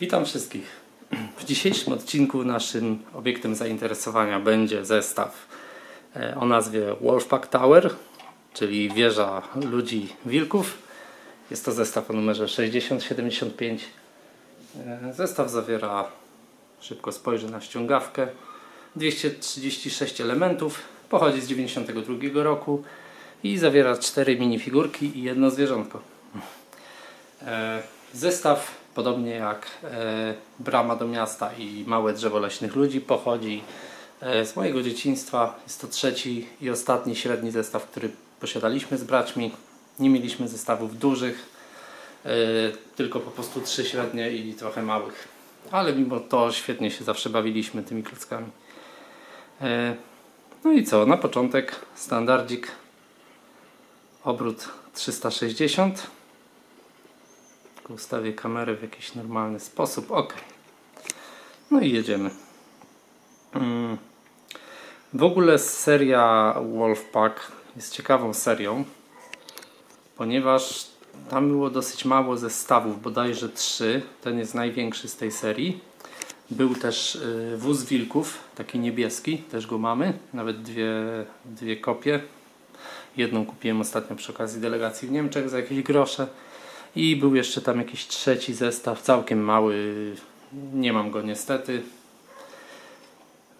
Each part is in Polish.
Witam wszystkich. W dzisiejszym odcinku naszym obiektem zainteresowania będzie zestaw e, o nazwie Wolfpack Tower, czyli wieża ludzi wilków. Jest to zestaw o numerze 6075. E, Zestaw zawiera, szybko spojrzę na ściągawkę, 236 elementów, pochodzi z 92 roku i zawiera 4 minifigurki i jedno zwierzątko. E, Zestaw, podobnie jak e, Brama do miasta i Małe drzewo leśnych ludzi, pochodzi e, z mojego dzieciństwa. Jest to trzeci i ostatni średni zestaw, który posiadaliśmy z braćmi. Nie mieliśmy zestawów dużych, e, tylko po prostu trzy średnie i trochę małych. Ale mimo to świetnie się zawsze bawiliśmy tymi klockami. No i co? Na początek standardzik obrót 360 tylko ustawię kamerę w jakiś normalny sposób. Ok. No i jedziemy. Mm. W ogóle seria Wolfpack jest ciekawą serią, ponieważ tam było dosyć mało zestawów, bodajże trzy. Ten jest największy z tej serii. Był też y, wóz wilków, taki niebieski, też go mamy. Nawet dwie, dwie kopie. Jedną kupiłem ostatnio przy okazji delegacji w Niemczech za jakieś grosze. I był jeszcze tam jakiś trzeci zestaw, całkiem mały. Nie mam go niestety.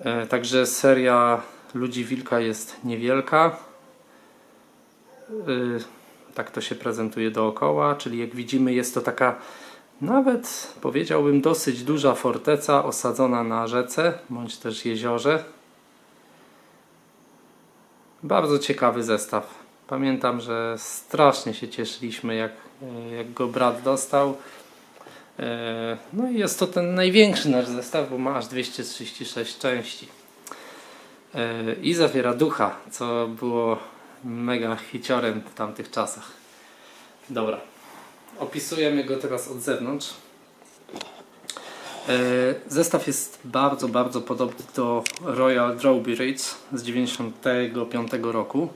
E, Także seria Ludzi Wilka jest niewielka. Y, Tak to się prezentuje dookoła, czyli jak widzimy jest to taka nawet powiedziałbym dosyć duża forteca osadzona na rzece bądź też jeziorze. Bardzo ciekawy zestaw. Pamiętam, że strasznie się cieszyliśmy, jak, e, jak go brat dostał. E, No i jest to ten największy nasz zestaw, bo ma aż 236 części. E, I zawiera ducha, co było mega hiciorem w tamtych czasach. Dobra, opisujemy go teraz od zewnątrz. Zestaw jest bardzo, bardzo podobny do Royal Drawbridge z 95 roku.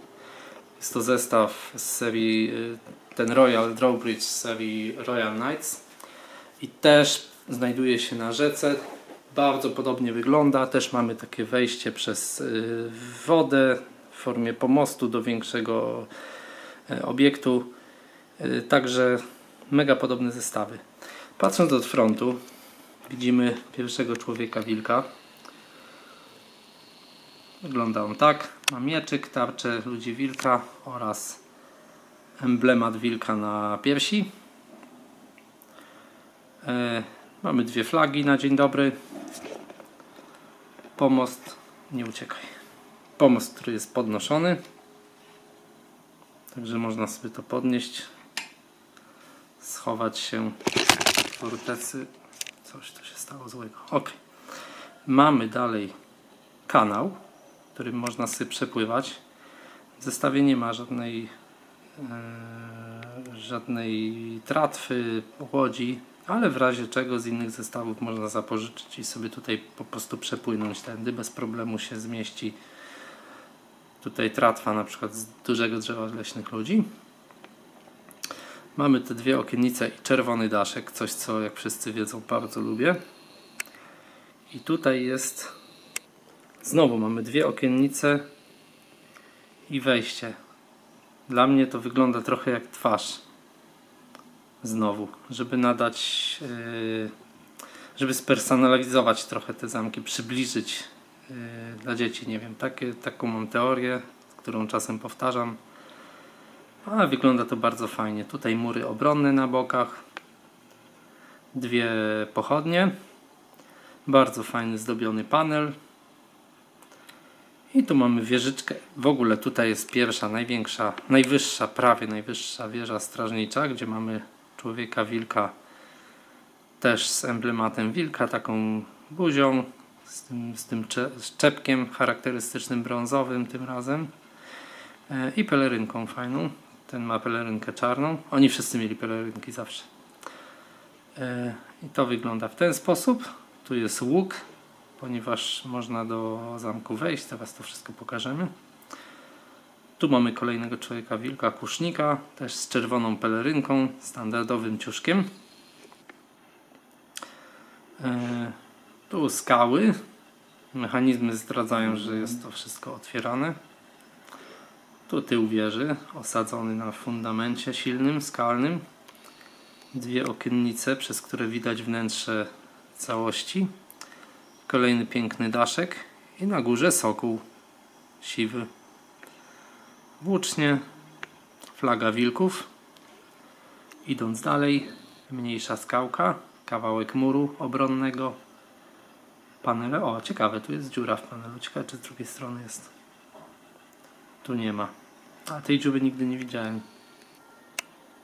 Jest to zestaw z serii, y, ten Royal Drawbridge z serii Royal Knights i też znajduje się na rzece. Bardzo podobnie wygląda. Też mamy takie wejście przez y, wodę w formie pomostu do większego y, obiektu. Także mega podobne zestawy. Patrząc od frontu, widzimy pierwszego człowieka wilka. Wygląda on tak. Ma mieczyk, tarczę ludzi wilka oraz emblemat wilka na piersi. E, mamy dwie flagi na dzień dobry. Pomost, nie uciekaj. Pomost, który jest podnoszony. Także można sobie to podnieść. Schować się w fortecy. Coś tu się stało złego. Ok. Mamy dalej kanał którym można sobie przepływać. W zestawie nie ma żadnej e, żadnej tratwy, łodzi, ale w razie czego z innych zestawów można zapożyczyć i sobie tutaj po prostu przepłynąć tędy. Bez problemu się zmieści tutaj tratwa na przykład z dużego drzewa leśnych ludzi. Mamy te dwie okiennice i czerwony daszek, coś co jak wszyscy wiedzą bardzo lubię. I tutaj jest Znowu mamy dwie okiennice i wejście. Dla mnie to wygląda trochę jak twarz. Znowu, żeby nadać, yy, żeby spersonalizować trochę te zamki, przybliżyć yy, dla dzieci. Nie wiem, takie, taką mam teorię, którą czasem powtarzam. Ale wygląda to bardzo fajnie. Tutaj mury obronne na bokach, dwie pochodnie, bardzo fajny zdobiony panel. I tu mamy wieżyczkę. W ogóle tutaj jest pierwsza, największa, najwyższa, prawie najwyższa wieża strażnicza, gdzie mamy człowieka wilka też z emblematem wilka, taką buzią, z tym, z tym cze- z czepkiem charakterystycznym brązowym tym razem e, i pelerynką fajną. Ten ma pelerynkę czarną. Oni wszyscy mieli pelerynki zawsze. E, I to wygląda w ten sposób. Tu jest łuk ponieważ można do zamku wejść. Teraz to wszystko pokażemy. Tu mamy kolejnego człowieka wilka, kusznika, też z czerwoną pelerynką, standardowym ciuszkiem. E, tu skały. Mechanizmy zdradzają, że jest to wszystko otwierane. Tu tył wieży, osadzony na fundamencie silnym, skalnym. Dwie okiennice, przez które widać wnętrze całości. Kolejny piękny daszek i na górze sokół siwy. Włócznie, flaga wilków. Idąc dalej, mniejsza skałka, kawałek muru obronnego, panele. O, ciekawe, tu jest dziura w panelu. Ciekawe, czy z drugiej strony jest. Tu nie ma. A tej dziury nigdy nie widziałem.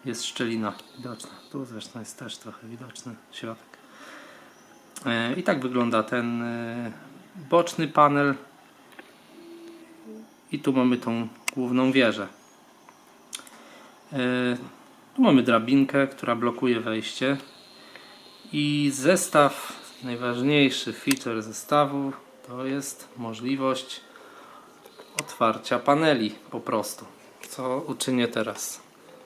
Jest szczelina widoczna. Tu zresztą jest też trochę widoczny środek. E, I tak wygląda ten e, boczny panel. I tu mamy tą główną wieżę. E, Tu mamy drabinkę, która blokuje wejście. I zestaw, najważniejszy feature zestawu to jest możliwość otwarcia paneli po prostu. Co uczynię teraz?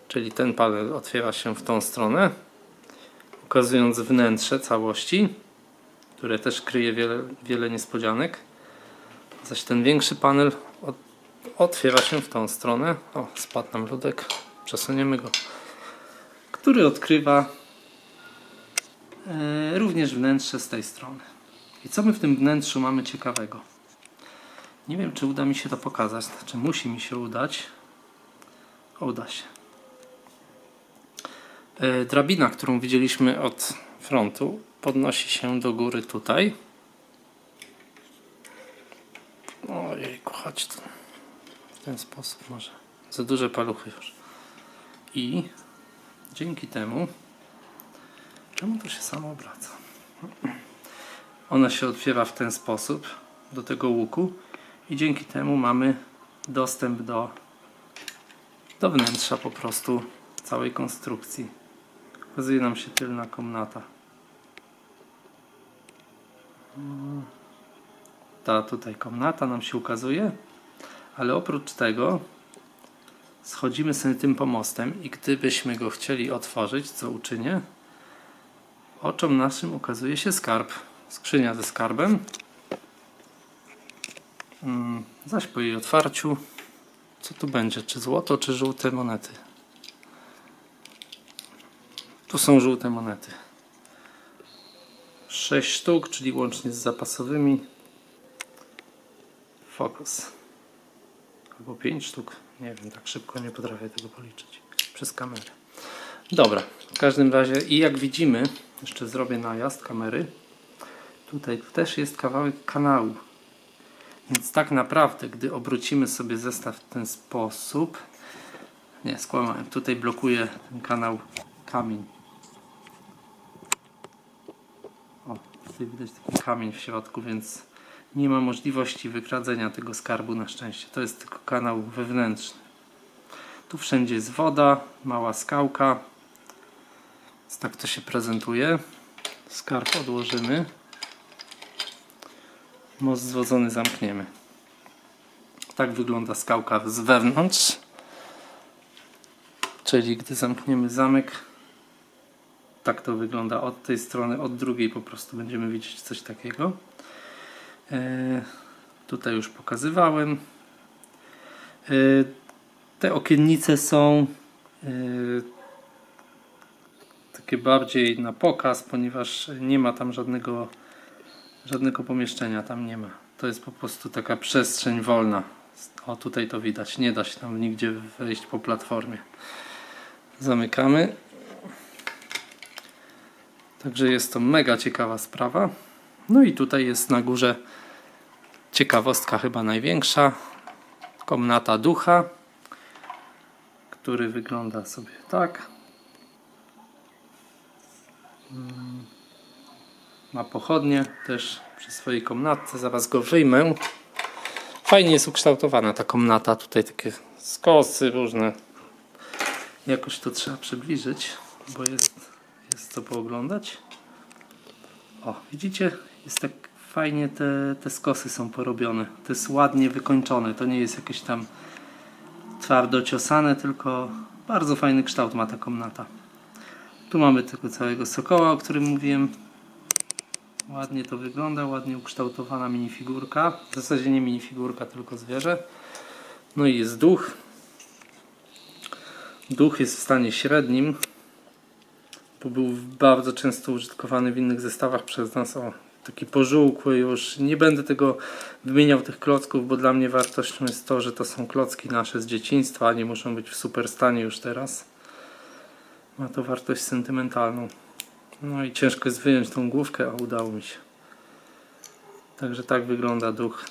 Czyli ten panel otwiera się w tą stronę, ukazując wnętrze całości, które też kryje wiele, wiele niespodzianek. Zaś ten większy panel od, otwiera się w tą stronę. O, spadł nam ludek. Przesuniemy go. Który odkrywa e, również wnętrze z tej strony. I co my w tym wnętrzu mamy ciekawego? Nie wiem, czy uda mi się to pokazać. Znaczy, musi mi się udać. Uda się. E, Drabina, którą widzieliśmy od frontu, podnosi się do góry tutaj. Ojejku, chodź tu. W ten sposób może. Za duże paluchy już. I dzięki temu Czemu to się samo obraca? Ona się otwiera w ten sposób do tego łuku i dzięki temu mamy dostęp do, do wnętrza po prostu całej konstrukcji. Okazuje nam się tylna komnata. Ta tutaj komnata nam się ukazuje, ale oprócz tego schodzimy sobie tym pomostem i gdybyśmy go chcieli otworzyć, co uczynię, oczom naszym ukazuje się skarb. Skrzynia ze skarbem. Mm, Zaś po jej otwarciu, co tu będzie? Czy złoto, czy żółte monety? Tu są żółte monety. 6 sztuk, czyli łącznie z zapasowymi. Fokus. Albo 5 sztuk. Nie wiem, tak szybko nie potrafię tego policzyć. Przez kamerę. Dobra, w każdym razie i jak widzimy, jeszcze zrobię najazd kamery. Tutaj też jest kawałek kanału. Więc tak naprawdę, gdy obrócimy sobie zestaw w ten sposób, nie, skłamałem, tutaj blokuje ten kanał kamień. O, tutaj widać taki kamień w środku, więc nie ma możliwości wykradzenia tego skarbu na szczęście. To jest tylko kanał wewnętrzny. Tu wszędzie jest woda, mała skałka. Więc tak to się prezentuje. Skarb odłożymy. Most zwodzony zamkniemy. Tak wygląda skałka z wewnątrz. Czyli gdy zamkniemy zamek, tak to wygląda od tej strony, od drugiej po prostu będziemy widzieć coś takiego. E, tutaj już pokazywałem. E, te okiennice są e, takie bardziej na pokaz, ponieważ nie ma tam żadnego, żadnego pomieszczenia, tam nie ma. To jest po prostu taka przestrzeń wolna. O, tutaj to widać. Nie da się tam nigdzie wejść po platformie. Zamykamy. Także jest to mega ciekawa sprawa. No i tutaj jest na górze ciekawostka chyba największa. Komnata ducha, który wygląda sobie tak. Mm. Ma pochodnie też przy swojej komnatce. Zaraz go wyjmę. Fajnie jest ukształtowana ta komnata. Tutaj takie skosy różne. Jakoś to trzeba przybliżyć, bo jest, jest co pooglądać. O, widzicie? Jest tak fajnie te, te skosy są porobione. To jest ładnie wykończone. To nie jest jakieś tam twardo ciosane, tylko bardzo fajny kształt ma ta komnata. Tu mamy tego całego sokoła, o którym mówiłem. Ładnie to wygląda, ładnie ukształtowana minifigurka. W zasadzie nie minifigurka, tylko zwierzę. No i jest duch. Duch jest w stanie średnim, bo był bardzo często użytkowany w innych zestawach przez nas. O, taki pożółkły już. Nie będę tego wymieniał tych klocków, bo dla mnie wartością jest to, że to są klocki nasze z dzieciństwa, nie muszą być w super stanie już teraz. Ma to wartość sentymentalną. No i ciężko jest wyjąć tą główkę, a udało mi się. Także tak wygląda duch.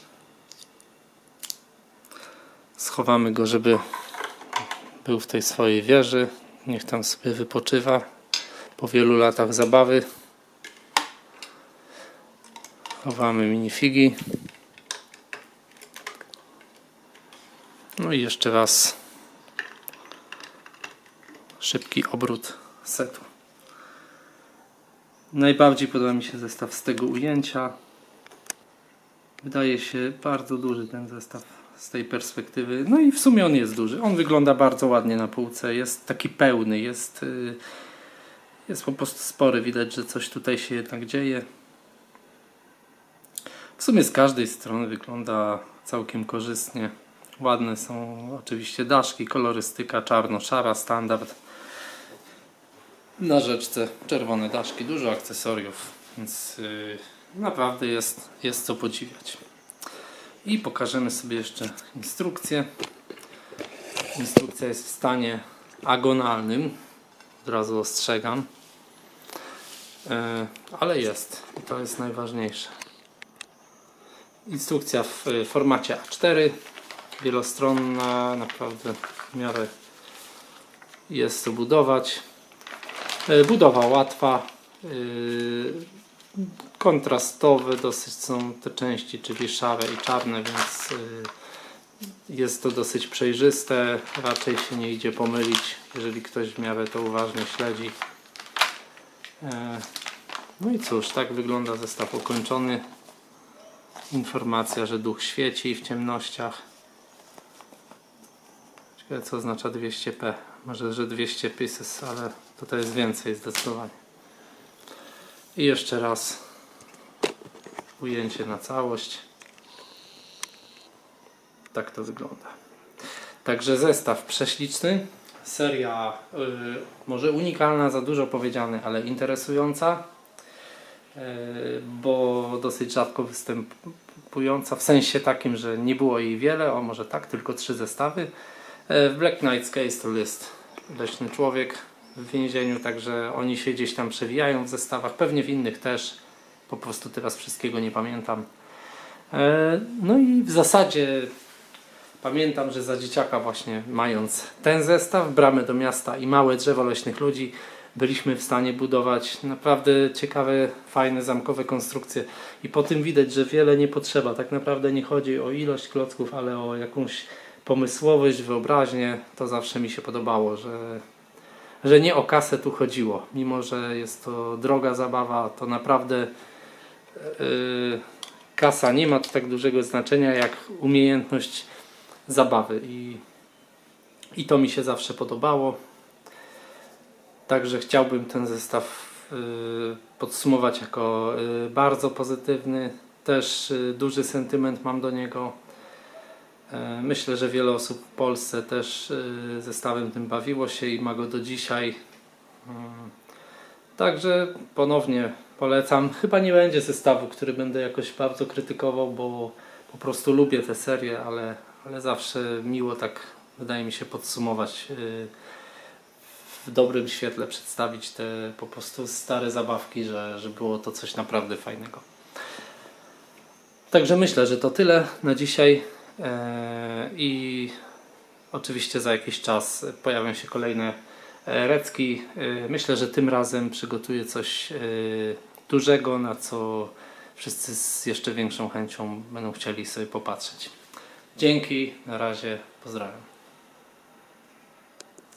Schowamy go, żeby był w tej swojej wieży. Niech tam sobie wypoczywa po wielu latach zabawy. Chowamy minifigi. No i jeszcze raz szybki obrót setu. Najbardziej podoba mi się zestaw z tego ujęcia. Wydaje się bardzo duży ten zestaw z tej perspektywy. No i w sumie on jest duży. On wygląda bardzo ładnie na półce. Jest taki pełny, jest, y, jest po prostu spory. Widać, że coś tutaj się jednak dzieje. W sumie z każdej strony wygląda całkiem korzystnie. Ładne są oczywiście daszki, kolorystyka czarno-szara, standard. Na rzeczce czerwone daszki, dużo akcesoriów, więc yy, naprawdę jest, jest co podziwiać. I pokażemy sobie jeszcze instrukcję. Instrukcja jest w stanie agonalnym, od razu ostrzegam, ale jest i to jest najważniejsze. Instrukcja w y, formacie A4, wielostronna, naprawdę w miarę jest to budować. E, Budowa łatwa, yy, kontrastowe dosyć są te części, czyli szare i czarne, więc jest to dosyć przejrzyste. Raczej się nie idzie pomylić, jeżeli ktoś w miarę to uważnie śledzi. E, No i cóż, tak wygląda zestaw ukończony. Informacja, że duch świeci w ciemnościach. Ciekawe co oznacza 200p. Może, że 200 pieces, ale tutaj jest więcej zdecydowanie. I jeszcze raz ujęcie na całość. Tak to wygląda. Także zestaw prześliczny. Seria y, może unikalna, za dużo powiedziane, ale interesująca. Y, bo dosyć rzadko występująca w sensie takim, że nie było jej wiele, o może tak, tylko trzy zestawy. E, W Black Knight's Case to jest leśny człowiek w więzieniu, także oni się gdzieś tam przewijają w zestawach, pewnie w innych też. Po prostu teraz wszystkiego nie pamiętam. E, No i w zasadzie pamiętam, że za dzieciaka właśnie mając ten zestaw, bramę do miasta i małe drzewo leśnych ludzi, byliśmy w stanie budować naprawdę ciekawe, fajne, zamkowe konstrukcje. I po tym widać, że wiele nie potrzeba. Tak naprawdę nie chodzi o ilość klocków, ale o jakąś pomysłowość, wyobraźnię. To zawsze mi się podobało, że, że nie o kasę tu chodziło. Mimo, że jest to droga zabawa, to naprawdę yy, kasa nie ma tu tak dużego znaczenia jak umiejętność zabawy. I, I to mi się zawsze podobało. Także chciałbym ten zestaw y, podsumować jako y, bardzo pozytywny. Też y, duży sentyment mam do niego. E, Myślę, że wiele osób w Polsce też zestawem tym bawiło się i ma go do dzisiaj. Mm. Także ponownie polecam. Chyba nie będzie zestawu, który będę jakoś bardzo krytykował, bo po prostu lubię tę serię, ale, ale zawsze miło tak wydaje mi się podsumować y, w dobrym świetle przedstawić te po prostu stare zabawki, że, że było to coś naprawdę fajnego. Także myślę, że to tyle na dzisiaj e, i oczywiście za jakiś czas pojawią się kolejne e, recki. E, Myślę, że tym razem przygotuję coś dużego, na co wszyscy z jeszcze większą chęcią będą chcieli sobie popatrzeć. Dzięki, na razie, pozdrawiam.